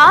가?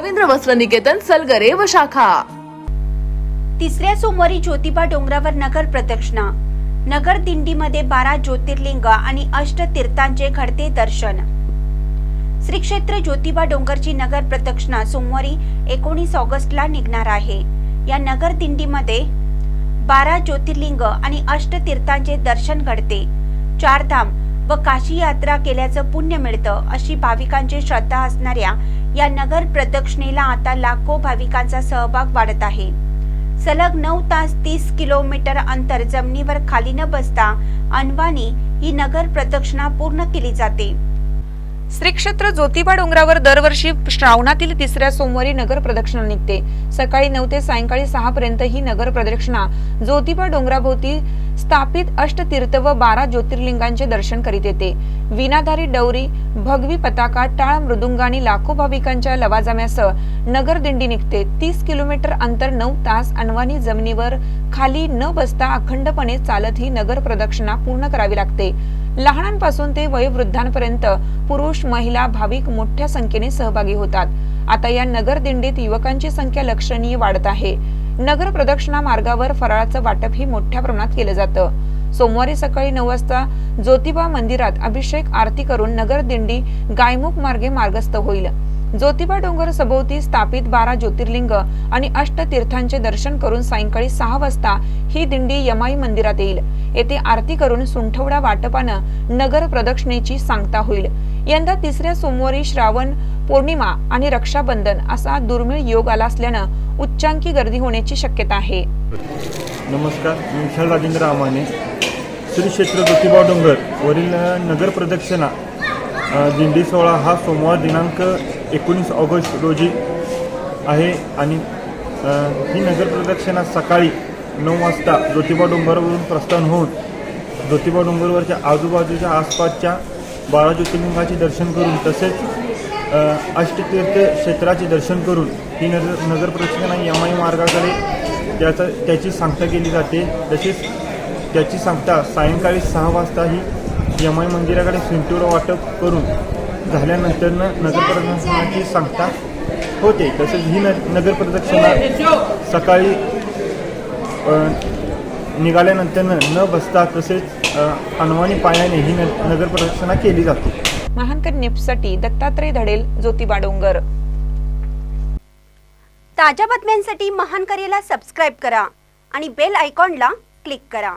रवींद्र वस्त्र निकेतन सलगरे व शाखा. तिसऱ्या सोमवारी ज्योतिबा डोंगरावर नगर प्रदक्षिणा. नगर दिंडीमध्ये बारा ज्योतिर्लिंग आणि अष्ट तीर्थांचे घडते दर्शन. श्री क्षेत्र ज्योतिबा डोंगरची नगर प्रदक्षिणा सोमवारी एकोणीस ऑगस्टला निघणार आहे. या नगर दिंडीमध्ये बारा ज्योतिर्लिंग आणि अष्ट तीर्थांचे दर्शन घडते. चारधाम व काशी यात्रा केल्याचं पुण्य मिळतं अशी भाविकांची श्रद्धा असणाऱ्या या नगर प्रदक्षिणेला आता लाखो भाविकांचा सहभाग वाढत आहे. सलग नऊ तास तीस किलोमीटर अंतर जमिनीवर खाली न बसता अनवानी ही नगर प्रदक्षिणा पूर्ण केली जाते. श्री क्षेत्र ज्योतिबा डोंगरावर दरवर्षी श्रावणातील तिसऱ्या सोमवारी नगर प्रदक्षिणा निघते. सकाळी नऊ ते सायंकाळी सहा पर्यंत ही नगर प्रदक्षिणा. ज्योतिबा डोंगराभोवती स्थापित अष्टतीर्थ व बारा ज्योतिर्लिंगांचे दर्शन करीत येते. विनाधारी डौरी भगवी पताका टाळ मृदुंग आणि लाखो भाविकांच्या लवाजम्यासह नगर दिंडी निघते. तीस किलोमीटर अंतर नऊ तास अनवानी जमिनीवर खाली न बसता अखंडपणे चालत ही नगर प्रदक्षिणा पूर्ण करावी लागते. लहानांपासून ते वयोवृद्धांपर्यंत पुरुष महिला भाविक मोठ्या संख्येने सहभागी होतात. आता या नगर दिंडीत युवकांची संख्या लक्षणीय वाढत आहे. नगर प्रदक्षिणा मार्गावर फराळाचं वाटपही मोठ्या प्रमाणात केलं जातं. सोमवारी सकाळी नऊ वाजता ज्योतिबा मंदिरात अभिषेक आरती करून नगर दिंडी गायमुख मार्गे मार्गस्थ होईल. ज्योतिबा डोंगर सभोवती स्थापित बारा ज्योतिर्लिंग आणि अष्टतीर्थांचे दर्शन करून सायंकाळी सहा वाजता ही दिंडी यमाई मंदिरात येईल. येथे आरती करून सुंठवडा वाटपानं नगर प्रदक्षिणेची सांगता होईल. यंदा तिसऱ्या सोमवारी श्रावण पौर्णिमा आणि रक्षाबंधन असा दुर्मिळ योग आला असल्यानं उच्चांकी गर्दी होण्याची शक्यता आहे. नमस्कार मी विशाल राजेंद्र आमाने श्री क्षेत्र ज्योतिबा डोंगर वरील नगर प्रदक्षिणा दिंडी सोहळा हा सोमवार दिनांक एकोणीस ऑगस्ट रोजी आहे आणि ही नगर प्रदक्षिणा सकाळी नऊ वाजता ज्योतिबा डोंगरावरून प्रस्थान होऊन ज्योतिबा डोंगरवरच्या आजूबाजूच्या आसपासच्या बारा ज्योतिर्लिंगाचे दर्शन करून तसेच अष्टतीर्थ क्षेत्राचे दर्शन करून ही नगर नगर प्रदक्षिणा यमाई मार्गाकडे त्याचा त्याची सांगता केली जाते. तसेच त्याची सांगता सायंकाळी सहा वाजता ही यमाई मंदिराकडे सिंटूर वाटप करून झाल्यानंतरनं नगर प्रदक्षिणाची सांगता होते. तसेच ही न नगर प्रदक्षिणा सकाळी निघाल्यानंतर निघाल्यानंतरनं न बसता तसेच अनवाणी पायाने ही न नगर प्रदक्षिणा केली जाते. महानकर न्यूजसाठी दत्तात्रय धडेल ज्योतिबा डोंगर ताज्या बातम्यांसाठी महान करेला सबस्क्राईब करा आणि बेल आयकॉनला क्लिक करा.